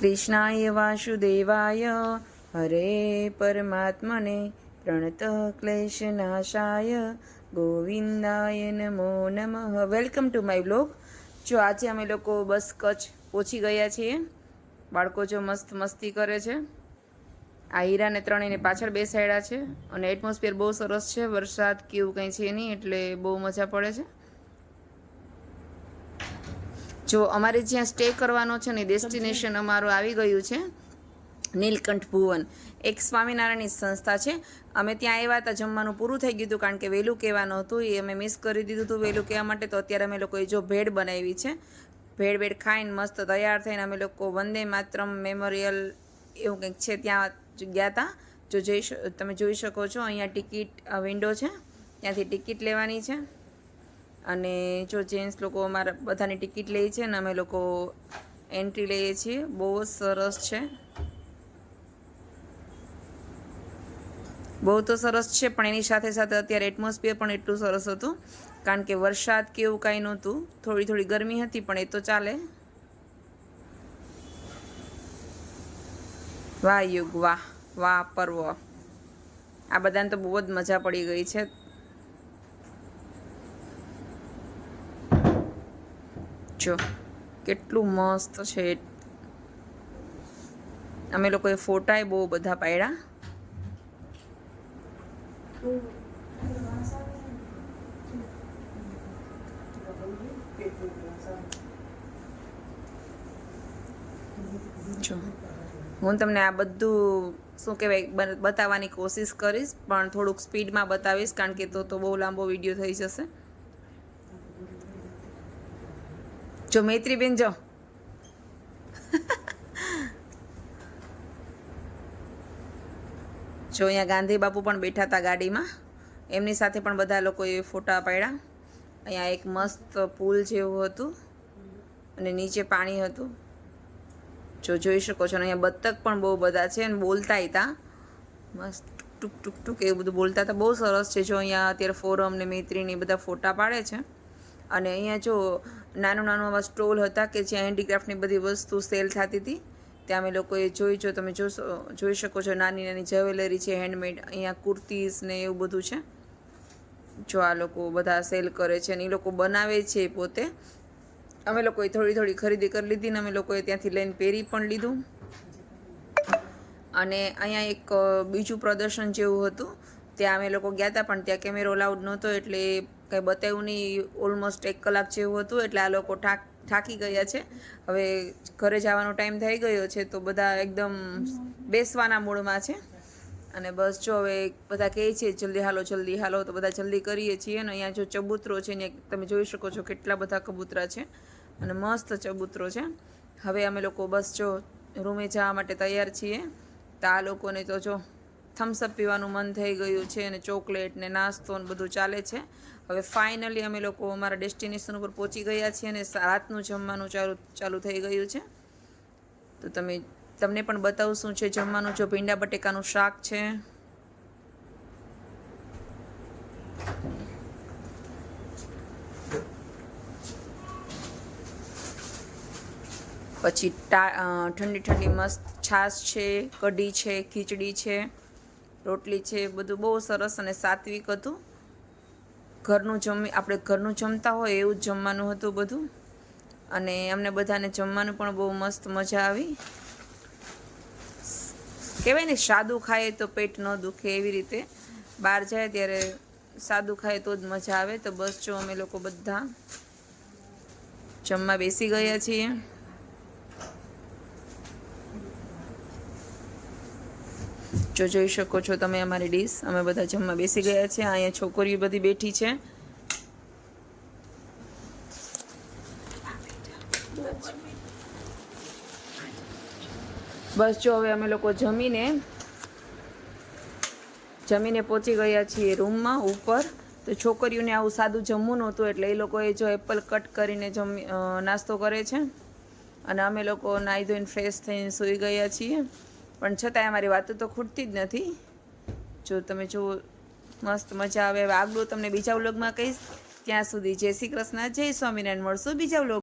કૃષ્ણાય વાસુદેવાય, હરે પરમાત્મને પ્રણત ક્લેશનાશાય, ગોવિંદાય નમો નમઃ. Welcome to my blog જો આજે અમે લોકો બસ કચ્છ પહોંચી ગયા છીએ. બાળકો જો મસ્ત મસ્તી કરે છે. આ હીરાને ત્રણેયને પાછળ બેસાડ્યા છે. અને એટમોસ્ફિયર બહુ સરસ છે. વરસાદ કે એવું કંઈ છે નહીં, એટલે બહુ મજા પડે છે. જો અમારે જ્યાં સ્ટે કરવાનો છે ને ડેસ્ટિનેશન અમારું આવી ગયું છે, નીલકંઠ ભુવન. એક સ્વામિનારાયણની સંસ્થા છે. અમે ત્યાં આવ્યા હતા, જમવાનું પૂરું થઈ ગયું હતું, કારણ કે વહેલું કહેવાનું હતું, એ અમે મિસ કરી દીધું હતું વહેલું કહેવા માટે, તો અત્યારે અમે લોકોએ જો ભેળ બનાવી છે. ભેળ ભેળ ખાઈને મસ્ત તૈયાર થઈને અમે લોકો વંદે માતરમ મેમોરિયલ એવું કંઈક છે ત્યાં ગયા હતા. જો જઈ તમે જોઈ શકો છો, અહીંયા ટિકિટ વિન્ડો છે. ત્યાંથી ટિકિટ લેવાની છે. અને જો જેન્ટ્સ લોકો અમારા બધાની ટિકિટ લઈએ છીએ ને અમે લોકો એન્ટ્રી લઈએ છીએ. બહુ જ સરસ છે. બહુ તો સરસ છે, પણ એની સાથે સાથે અત્યારે એટમોસ્ફિયર પણ એટલું સરસ હતું. કારણ કે વરસાદ કે એવું કાંઈ નહોતું. થોડી થોડી ગરમી હતી, પણ એ તો ચાલે. વાહ યુગ, વાહ. વાહ, પર્વ. આ બધાને તો બહુ જ મજા પડી ગઈ છે. જો, કેટલું મસ્ત છે. અમે લોકોએ ફોટાએ બહુ બધા પાડ્યા. જો, હું તમને આ બધું, શું કહેવાય બતાવવાની કોશિશ કરીશ, પણ થોડુંક સ્પીડમાં બતાવીશ, કારણ કે તો તો બહુ લાંબો વીડિયો થઈ જશે. જો મૈત્રીબેન, જો. જો અહીંયા ગાંધી બાપુ પણ બેઠા હતા ગાડીમાં. એમની સાથે પણ બધા લોકોએ ફોટા પાડ્યા. અહીંયા એક મસ્ત પુલ જેવું હતું અને નીચે પાણી હતું. જો જોઈ શકો છો અહીંયા બતક પણ બહુ બધા છે અને બોલતા હતા મસ્ત ટૂંક ટૂંક ટૂંક એવું બધું બોલતા હતા બહુ સરસ છે. જો અહીંયા અત્યારે ફોરમ ને મૈત્રીની બધા ફોટા પાડે છે. અને અહીંયા જો નાનું નાનું આવા સ્ટોલ હતા કે જ્યાં હેન્ડીક્રાફ્ટની બધી વસ્તુ સેલ થતી હતી, ત્યાં અમે લોકોએ જોઈ, જો તમે જોશો, જોઈ શકો છો, નાની નાની જ્વેલરી છે હેન્ડમેડ અહીંયા કુર્તીઝ ને એવું બધું છે. જો આ લોકો બધા સેલ કરે છે અને એ લોકો બનાવે છે પોતે. અમે લોકોએ થોડી થોડી ખરીદી કરી લીધી ને અમે લોકોએ ત્યાંથી લઈને પહેરી પણ લીધું. અને અહીંયા એક બીજું પ્રદર્શન જેવું હતું. ત્યાં અમે લોકો ગયા હતા, પણ ત્યાં કેમેરો અલાઉડ નહોતો એટલે કંઈ બતાવ્યું ઓલમોસ્ટ એક કલાક જેવું હતું, એટલે આ લોકો ઠાક થાકી ગયા છે. હવે ઘરે જવાનો ટાઈમ થઈ ગયો છે, તો બધા એકદમ બેસવાના મૂડમાં છે. અને બસ જો હવે બધા કહે છે, જલ્દી હાલો જલ્દી હાલો, તો બધા જલ્દી કરીએ છીએ. અને અહીંયા જો ચબૂતરો છે ને, તમે જોઈ શકો છો કેટલા બધા કબૂતરા છે. અને મસ્ત ચબૂતરો છે. હવે અમે લોકો બસ જો રૂમે જવા માટે તૈયાર છીએ. તો આ લોકોને તો જો થમ્સઅપ પીવાનું મન થઈ ગયું છે અને ચોકલેટ ને નાસ્તો ને બધું ચાલે છે. હવે ફાઇનલી અમે લોકો અમારા ડેસ્ટિનેશન ઉપર પહોંચી ગયા છીએ અને રાતનું જમવાનું ચાલુ ચાલુ થઈ ગયું છે. તો તમે, તમને પણ બતાવું શું છે જમવાનું? જો ભીંડા બટેકાનું શાક છે. પછી ઠંડી ઠંડી મસ્ત છાશ છે, કઢી છે, ખીચડી છે. રોટલી છે બધું બહુ સરસ અને સાત્વિક હતું. ઘરનું જમી, આપણે ઘરનું જમતા હોય એવું જ જમવાનું હતું બધું. અને અમને બધાને જમવાનું પણ બહુ મસ્ત મજા આવી. કહેવાય ને, સાદું ખાઈએ તો પેટ ન દુખે એવી રીતે. બહાર જાય ત્યારે સાદું ખાય તો જ મજા આવે. તો બસ જો અમે લોકો બધા જમવા બેસી ગયા છીએ. જો જોઈ શકો છો તમે અમારી ડીશ અમે બધા જમવા બેસી ગયા છે. અહીંયા છોકરીઓ બધી બેઠી છે. બસ જો હવે અમે લોકો જમીને જમીને પહોંચી ગયા છીએ રૂમમાં ઉપર. તો છોકરીઓને આવું સાદું જમવું નહોતું એટલે એ લોકોએ જો એપલ કટ કરીને જમી નાસ્તો કરે છે. અને અમે લોકો નાહી ધોઈને ફ્રેશ થઈને સૂઈ ગયા છીએ. પણ છતાંય અમારી વાતો તો ખૂટતી જ નથી. જો તમે જો મસ્ત મજા આવે આગળ તમને બીજા વ્લોગમાં કહીશ. ત્યાં સુધી જય શ્રી કૃષ્ણ, જય સ્વામિનારાયણ. મળશું બીજા વ્લોગ